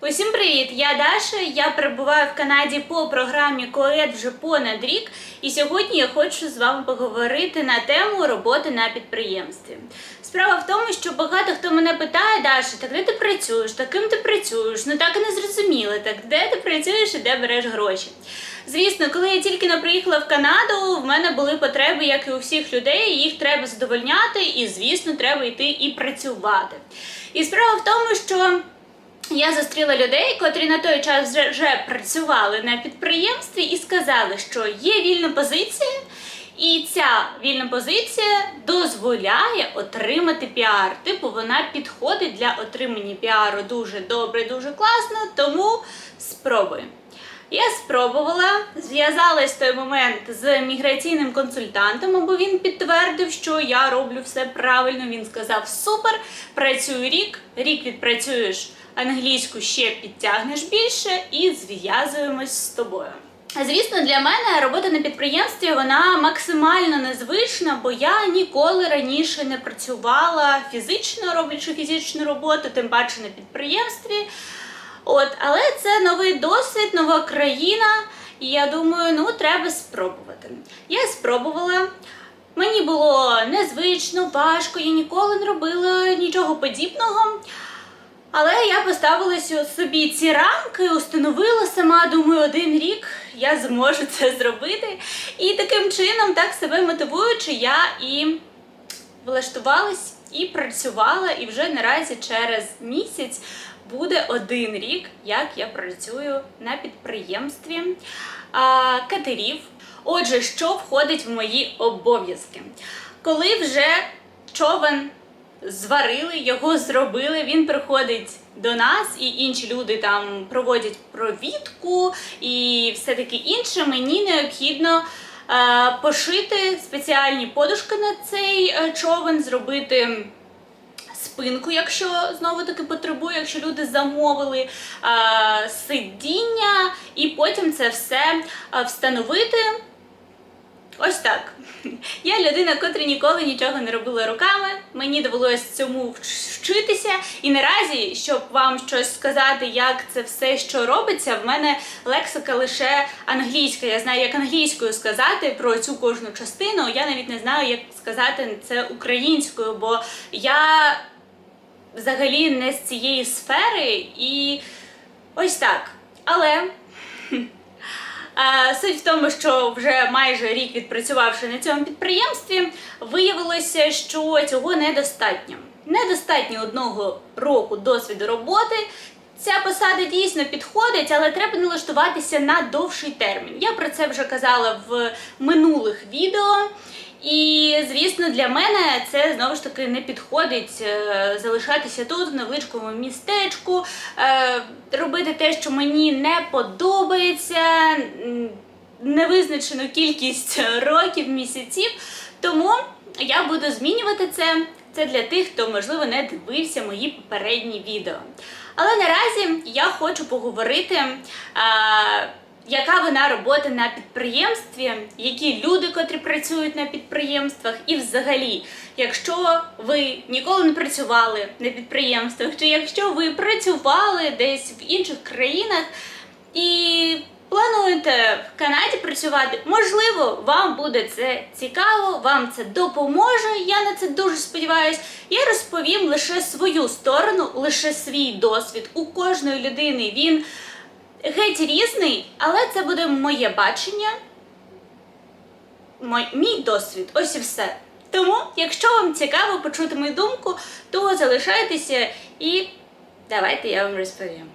Усім привіт! Я Даша. Я перебуваю в Канаді по програмі КОЕД вже понад рік. І сьогодні я хочу з вами поговорити на тему роботи на підприємстві. Справа в тому, що багато хто мене питає, Даша, так де ти працюєш, так ким ти працюєш? Ну так і не зрозуміло, так де ти працюєш і де береш гроші. Звісно, коли я тільки не приїхала в Канаду, в мене були потреби, як і у всіх людей, їх треба задовольняти, і, звісно, треба йти і працювати. І справа в тому, що. Я зустріла людей, котрі на той час вже, вже працювали на підприємстві і сказали, що є вільна позиція, і ця вільна позиція дозволяє отримати піар. Типу, вона підходить для отримання піару дуже добре, дуже класно, тому спробуй. Я спробувала, зв'язалась в той момент з міграційним консультантом, бо він підтвердив, що я роблю все правильно. Він сказав: супер, працюю рік, рік відпрацюєш англійську ще підтягнеш більше і зв'язуємось з тобою. Звісно, для мене робота на підприємстві вона максимально незвична, бо я ніколи раніше не працювала фізично, роблячи фізичну роботу, тим паче на підприємстві. От, але це новий досвід, нова країна, і я думаю, ну треба спробувати. Я спробувала. Мені було незвично, важко, я ніколи не робила нічого подібного. Але я поставила собі ці рамки, установила сама, думаю, один рік я зможу це зробити. І таким чином, так себе мотивуючи, я і влаштувалась і працювала, і вже наразі через місяць буде один рік, як я працюю на підприємстві а, катерів. Отже, що входить в мої обов'язки? Коли вже човен зварили, його зробили. Він приходить до нас, і інші люди там проводять провідку і все таке інше. Мені необхідно е, пошити спеціальні подушки на цей е, човен, зробити. Спинку, якщо знову таки потребує, якщо люди замовили е, сидіння, і потім це все е, встановити. Ось так. Я людина, котра ніколи нічого не робила руками. Мені довелося цьому вчитися. І наразі, щоб вам щось сказати, як це все, що робиться, в мене лексика лише англійська. Я знаю, як англійською сказати про цю кожну частину. Я навіть не знаю, як сказати це українською, бо я взагалі не з цієї сфери і ось так. Але. Суть в тому, що вже майже рік відпрацювавши на цьому підприємстві, виявилося, що цього недостатньо. Недостатньо одного року досвіду роботи. Ця посада дійсно підходить, але треба налаштуватися на довший термін. Я про це вже казала в минулих відео. І, звісно, для мене це знову ж таки не підходить е, залишатися тут, в невеличкому містечку, е, робити те, що мені не подобається, невизначену кількість років, місяців. Тому я буду змінювати це. Це для тих, хто, можливо, не дивився мої попередні відео. Але наразі я хочу поговорити. Яка вона робота на підприємстві, які люди, котрі працюють на підприємствах, і взагалі, якщо ви ніколи не працювали на підприємствах, чи якщо ви працювали десь в інших країнах і плануєте в Канаді працювати, можливо, вам буде це цікаво, вам це допоможе. Я на це дуже сподіваюся. Я розповім лише свою сторону, лише свій досвід. У кожної людини він геть різний, але це буде моє бачення, мій, мій досвід. Ось і все. Тому, якщо вам цікаво почути мою думку, то залишайтеся і давайте я вам розповім.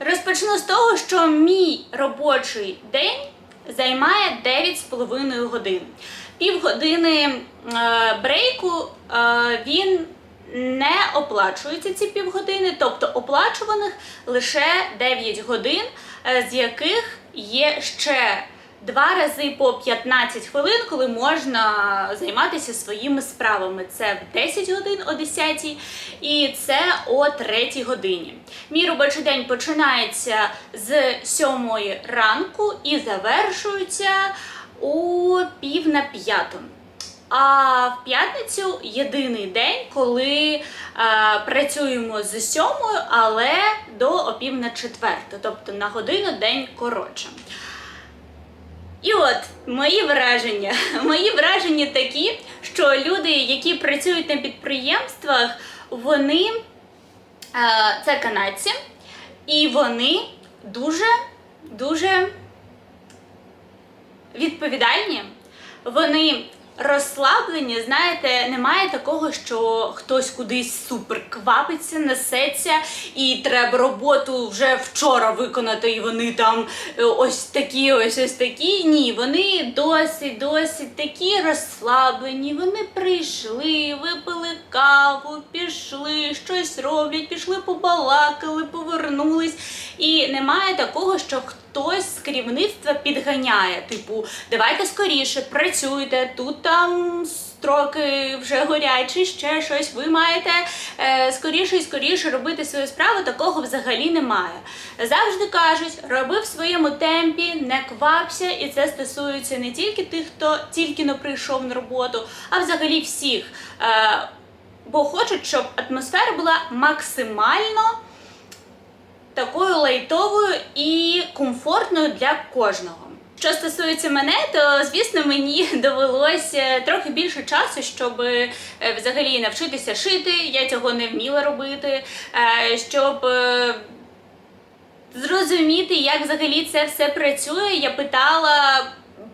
Розпочну з того, що мій робочий день займає 9,5 годин. Півгодини е, брейку е, він не оплачуються ці півгодини, тобто оплачуваних лише 9 годин, е, з яких є ще два рази по 15 хвилин, коли можна займатися своїми справами. Це в 10 годин о 10 і це о 3 годині. Мій робочий день починається з 7 ранку і завершується у пів на п'яту. А в п'ятницю єдиний день, коли е, працюємо з сьомою, але до опів на четверту, тобто на годину день коротше. І от мої враження. Мої враження такі, що люди, які працюють на підприємствах, вони е, це канадці, і вони дуже дуже відповідальні. Вони розслаблені, знаєте, немає такого, що хтось кудись супер квапиться, несеться, і треба роботу вже вчора виконати, і вони там е, ось такі, ось ось такі. Ні, вони досить, досить такі розслаблені. Вони прийшли, випили каву, пішли, щось роблять, пішли, побалакали, повернулись. І немає такого, що хтось з керівництва підганяє. Типу, давайте скоріше, працюйте, тут там строки вже горять, чи ще щось. Ви маєте е, скоріше і скоріше робити свою справу. Такого взагалі немає. Завжди кажуть, роби в своєму темпі, не квапся, і це стосується не тільки тих, хто тільки но прийшов на роботу, а взагалі всіх. Е, бо хочуть, щоб атмосфера була максимально такою лайтовою і комфортною для кожного. Що стосується мене, то звісно мені довелося трохи більше часу, щоб е, взагалі навчитися шити. Я цього не вміла робити, е, щоб е, зрозуміти, як взагалі це все працює. Я питала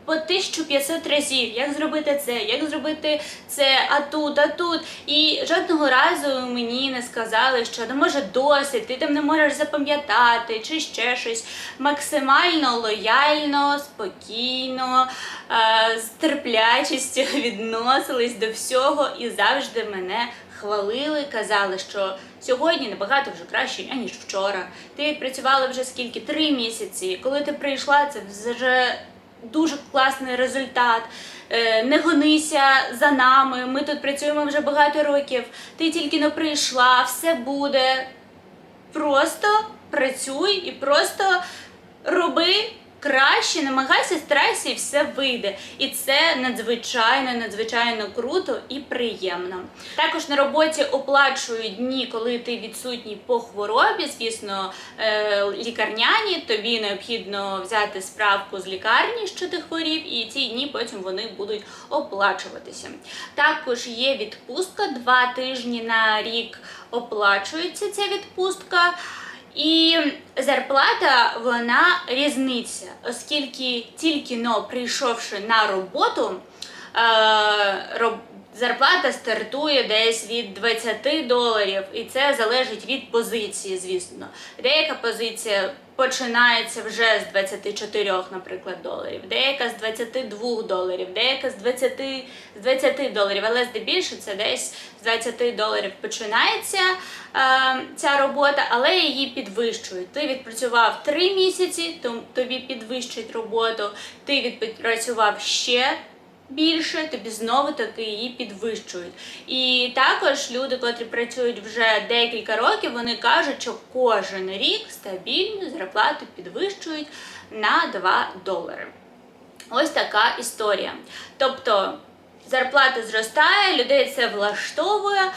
по 1500 разів, як зробити це, як зробити це, а тут, а тут. І жодного разу мені не сказали, що ну може досить, ти там не можеш запам'ятати чи ще щось. Максимально лояльно, спокійно, е, з терплячістю відносились до всього і завжди мене хвалили, казали, що сьогодні набагато вже краще, аніж вчора. Ти відпрацювала вже скільки? Три місяці. Коли ти прийшла, це вже дуже класний результат. Е, Не гонися за нами. Ми тут працюємо вже багато років. Ти тільки не прийшла, все буде. Просто працюй і просто роби краще, намагайся, старайся, і все вийде. І це надзвичайно, надзвичайно круто і приємно. Також на роботі оплачують дні, коли ти відсутній по хворобі. Звісно, е, лікарняні. Тобі необхідно взяти справку з лікарні, що ти хворів, і ці дні потім вони будуть оплачуватися. Також є відпустка два тижні на рік оплачується ця відпустка. І зарплата вона різниця, оскільки тільки но прийшовши на роботу, е, зарплата стартує десь від 20 доларів, і це залежить від позиції, звісно. Деяка позиція починається вже з 24, наприклад, доларів, деяка з 22 доларів, деяка з 20, з 20 доларів, але здебільшого це десь з 20 доларів починається е, ця робота, але її підвищують. Ти відпрацював 3 місяці, то тобі підвищують роботу, ти відпрацював ще більше, тобі знову таки її підвищують. І також люди, котрі працюють вже декілька років, вони кажуть, що кожен рік стабільно зарплату підвищують на 2 долари. Ось така історія. Тобто зарплата зростає, людей це влаштовує.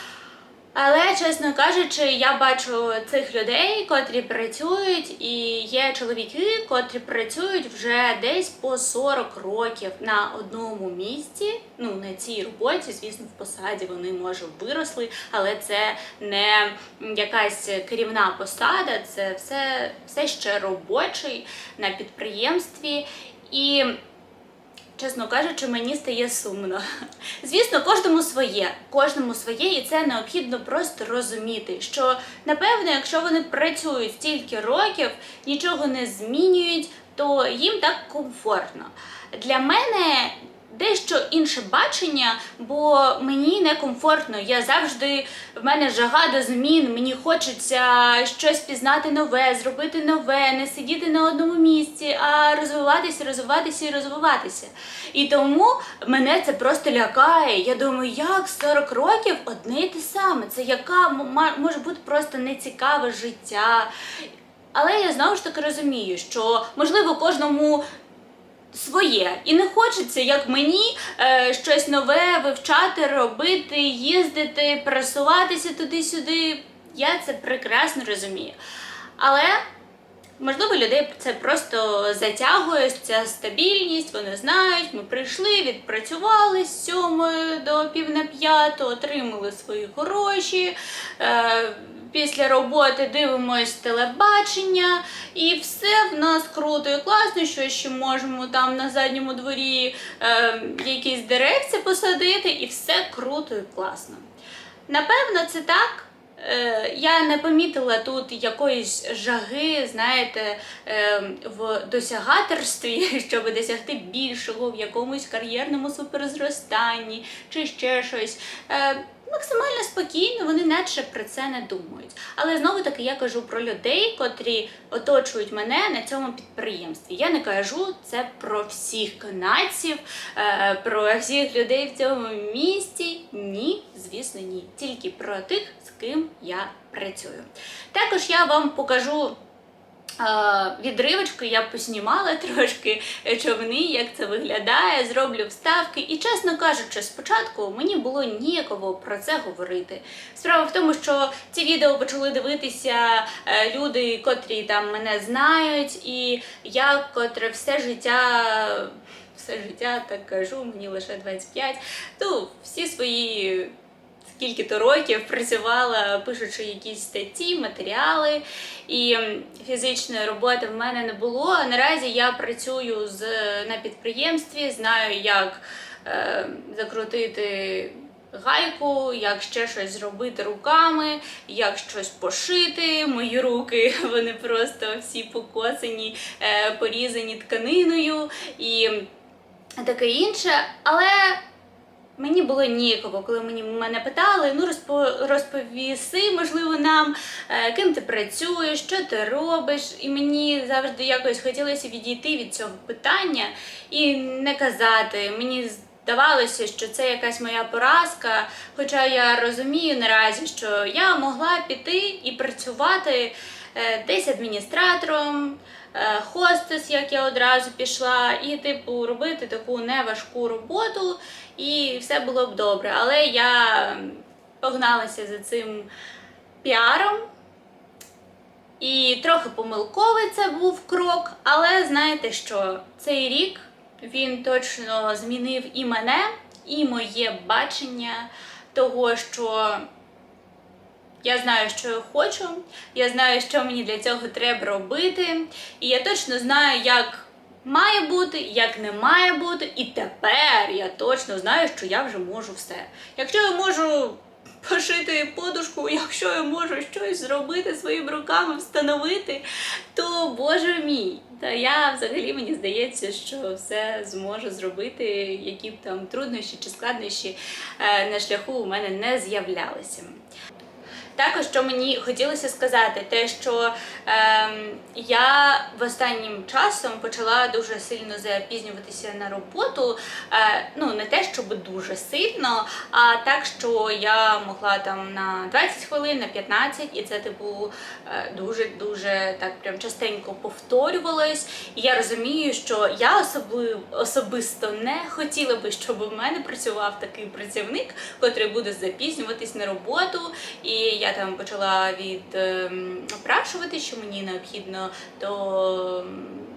Але, чесно кажучи, я бачу цих людей, котрі працюють, і є чоловіки, котрі працюють вже десь по 40 років на одному місці. Ну, на цій роботі, звісно, в посаді вони може виросли, але це не якась керівна посада, це все, все ще робочий на підприємстві. І Чесно кажучи, мені стає сумно. Звісно, кожному своє, кожному своє, і це необхідно просто розуміти, що напевно, якщо вони працюють стільки років, нічого не змінюють, то їм так комфортно. Для мене дещо інше бачення, бо мені некомфортно. Я завжди в мене жага до змін, мені хочеться щось пізнати нове, зробити нове, не сидіти на одному місці, а розвиватися, розвиватися і розвиватися. І тому мене це просто лякає. Я думаю, як 40 років одне й те саме. Це яка може бути просто нецікаве життя. Але я знову ж таки розумію, що можливо кожному своє. І не хочеться, як мені, е, щось нове вивчати, робити, їздити, пересуватися туди-сюди. Я це прекрасно розумію. Але Можливо, людей це просто затягує ця стабільність. Вони знають, ми прийшли, відпрацювали з сьомої до пів на п'яту, отримали свої гроші. Е, після роботи дивимось телебачення, і все в нас круто і класно, що ще можемо там на задньому дворі е, якісь деревця посадити, і все круто і класно. Напевно, це так. Е, Я не помітила тут якоїсь жаги, знаєте, е, в досягаторстві, щоб досягти більшого в якомусь кар'єрному суперзростанні чи ще щось. Максимально спокійно, вони наче про це не думають. Але знову таки я кажу про людей, котрі оточують мене на цьому підприємстві. Я не кажу це про всіх канадців, е, про всіх людей в цьому місті. Ні, звісно, ні. Tільки про тих, з ким я працюю. Також я вам покажу. Відривочку я поснімала трошки човни, як це виглядає, зроблю вставки. І, чесно кажучи, спочатку мені було ніяково про це говорити. Справа в тому, що ці відео почали дивитися е, люди, котрі там мене знають, і я, котре все життя. Все життя так кажу, мені лише 25, то всі свої скільки-то років працювала, пишучи якісь статті, матеріали, і фізичної роботи в мене не було. Наразі я працюю з, на підприємстві, знаю, як е, закрутити. Гайку, як ще щось зробити руками, як щось пошити. Мої руки вони просто всі покосані, е, порізані тканиною і таке інше. Але Мені було ніяково, коли мені мене питали, ну розпо, розповіси, можливо, нам, е, ким ти працюєш, що ти робиш. І мені завжди якось хотілося відійти від цього питання і не казати. Мені здавалося, що це якась моя поразка. Хоча я розумію наразі, що я могла піти і працювати е, десь адміністратором, е, хостес, як я одразу пішла, і, типу, робити таку неважку роботу, і все було б добре. Але я погналася за цим піаром. І трохи помилковий це був крок, але знаєте що, цей рік він точно змінив і мене, і моє бачення того, що я знаю, що я хочу, я знаю, що мені для цього треба робити, і я точно знаю, як має бути, як не має бути. І тепер я точно знаю, що я вже можу все. Якщо я можу пошити подушку, якщо я можу щось зробити своїми руками, встановити, то боже мій. Та я взагалі мені здається, що все зможу зробити, які б там труднощі чи складнощі е, на шляху у мене не з'являлися. Також що мені хотілося сказати, те, що ем, я в останнім часом почала дуже сильно запізнюватися на роботу. Е, ну не те, щоб дуже сильно, а так, що я могла там на 20 хвилин, на 15, і це типу дуже дуже так прям частенько повторювалось. І я розумію, що я особливо особисто не хотіла би, щоб у мене працював такий працівник, котрий буде запізнюватись на роботу. І я там почала відпрашувати, що мені необхідно то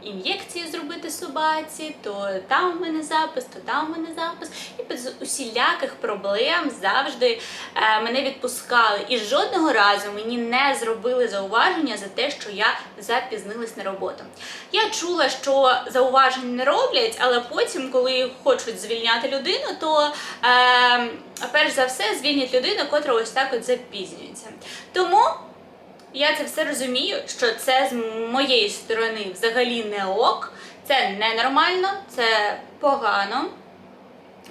ін'єкції зробити собаці, то там в мене запис, то там в мене запис. І без усіляких проблем завжди е, мене відпускали. І жодного разу мені не зробили зауваження за те, що я запізнилась на роботу. Я чула, що зауважень не роблять, але потім, коли хочуть звільняти людину, то е, перш за все звільнять людину, котра ось так от запізнюється. Тому я це все розумію, що це з моєї сторони взагалі не ок, це ненормально, це погано.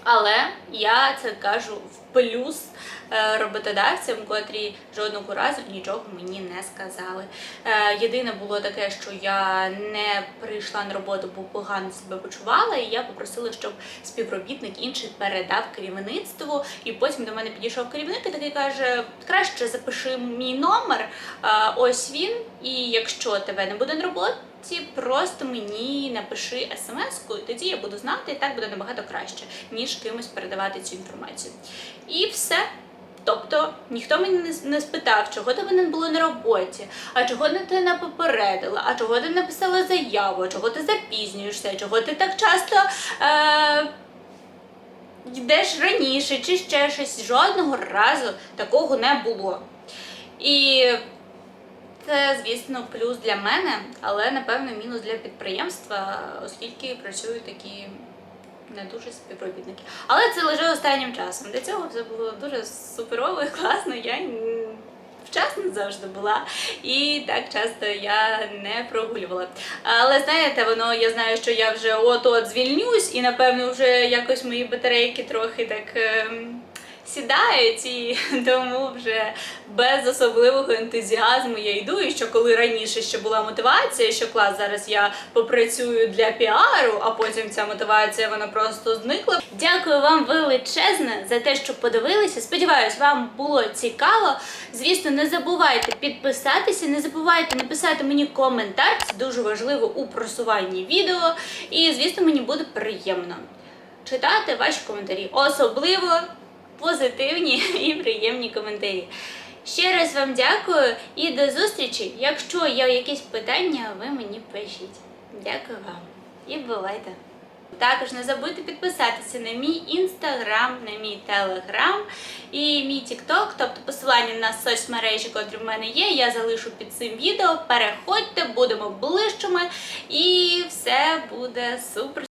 Але я це кажу в плюс е, роботодавцям, котрі жодного разу нічого мені не сказали. Е, Єдине було таке, що я не прийшла на роботу, бо погано себе почувала, і я попросила, щоб співробітник інший передав керівництву. І потім до мене підійшов керівник і такий каже: краще запиши мій номер. Ось він, і якщо тебе не буде на роботі, просто мені напиши смс-ку, і тоді я буду знати, і так буде набагато краще, ніж кимось передавати цю інформацію. І все. Тобто ніхто мені не, спитав, чого тебе не було на роботі, а чого ти не попередила, а чого ти написала заяву, чого ти запізнюєшся, чого ти так часто е, йдеш раніше, чи ще щось. Жодного разу такого не було. І це, звісно, плюс для мене, але напевно мінус для підприємства, оскільки працюють такі не дуже співробітники. Але це лише останнім часом. До цього все було дуже суперово і класно. Я вчасно завжди була, і так часто я не прогулювала. Але знаєте, воно я знаю, що я вже от-от звільнюсь, і напевно вже якось мої батарейки трохи так. Сідають і тому вже без особливого ентузіазму я йду. І що коли раніше ще була мотивація, що клас зараз я попрацюю для піару, а потім ця мотивація вона просто зникла. Дякую вам величезне за те, що подивилися. Сподіваюсь, вам було цікаво. Звісно, не забувайте підписатися, не забувайте написати мені коментар. Це дуже важливо у просуванні відео. І звісно, мені буде приємно читати ваші коментарі, особливо позитивні і приємні коментарі. Ще раз вам дякую і до зустрічі. Якщо є якісь питання, ви мені пишіть. Дякую вам і бувайте! Також не забудьте підписатися на мій інстаграм, на мій телеграм і мій тікток, тобто посилання на соцмережі, котрі в мене є, я залишу під цим відео. Переходьте, будемо ближчими, і все буде супер.